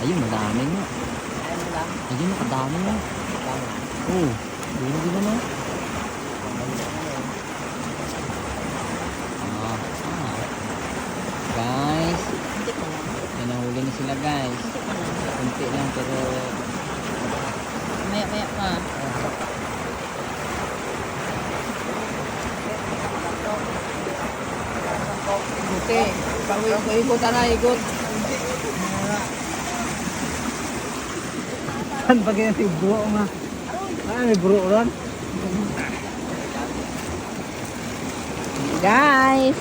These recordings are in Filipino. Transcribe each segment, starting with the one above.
Ayun, kadami na. Oo. Dito din na. Ah, ah. Guys, Hindi pa lang. may nahuli na sila guys. Kunti lang pero Maya maya pa. Buti. Pag-ikot na, ikot. Saan pa kaya si bro nga? Ah, may bro ron? Guys!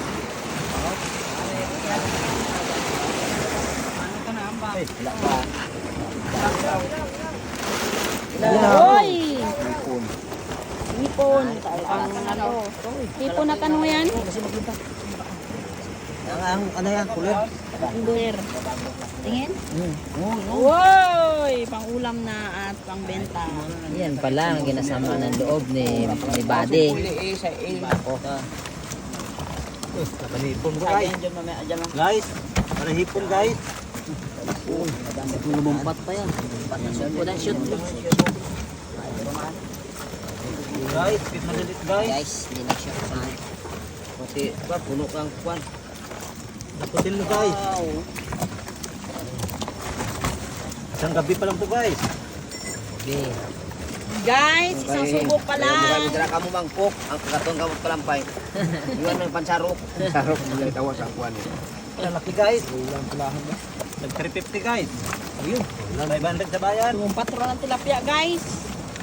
Ay, wala pa. Hoy! Hipon. Ang ano? Hipon na tanong yan? Ang, ano yan, kulit? Buwer. Tingin? Hmm. Woy! Pang-ulam na at pang-benta. yan pala ang ginasama ng loob ni, ni Buddy. Ako. Panipon ko guys. Guys, panahipon guys. Kung lumumpat pa yan. Shoot na shoot. Guys, pit madalit guys. Guys, hindi na shoot sa Kasi, puno kang kwan. Naputin mo guys. Isang gabi pa lang po guys. Okay. Guys, isang subok pa lang. Dira ka mo mangkok, ang kagatong ka mo palampay. Iwan mo yung pansarok. Pansarok, yung tawa sa kuwan eh. Ang laki guys. Nag 350 guys. Ayun. 500 sa bayan. Patro ng tilapia, guys.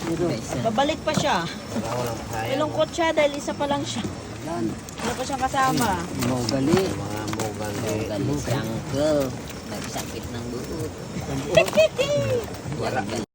Ah. Babalik pa siya. Wala lang kaya. Ilungkot siya dahil isa pa lang siya. Wala pa siyang kasama. Mogali. Mga mogal eh. Mogali si Uncle. Nagsakit ng buot. Wala.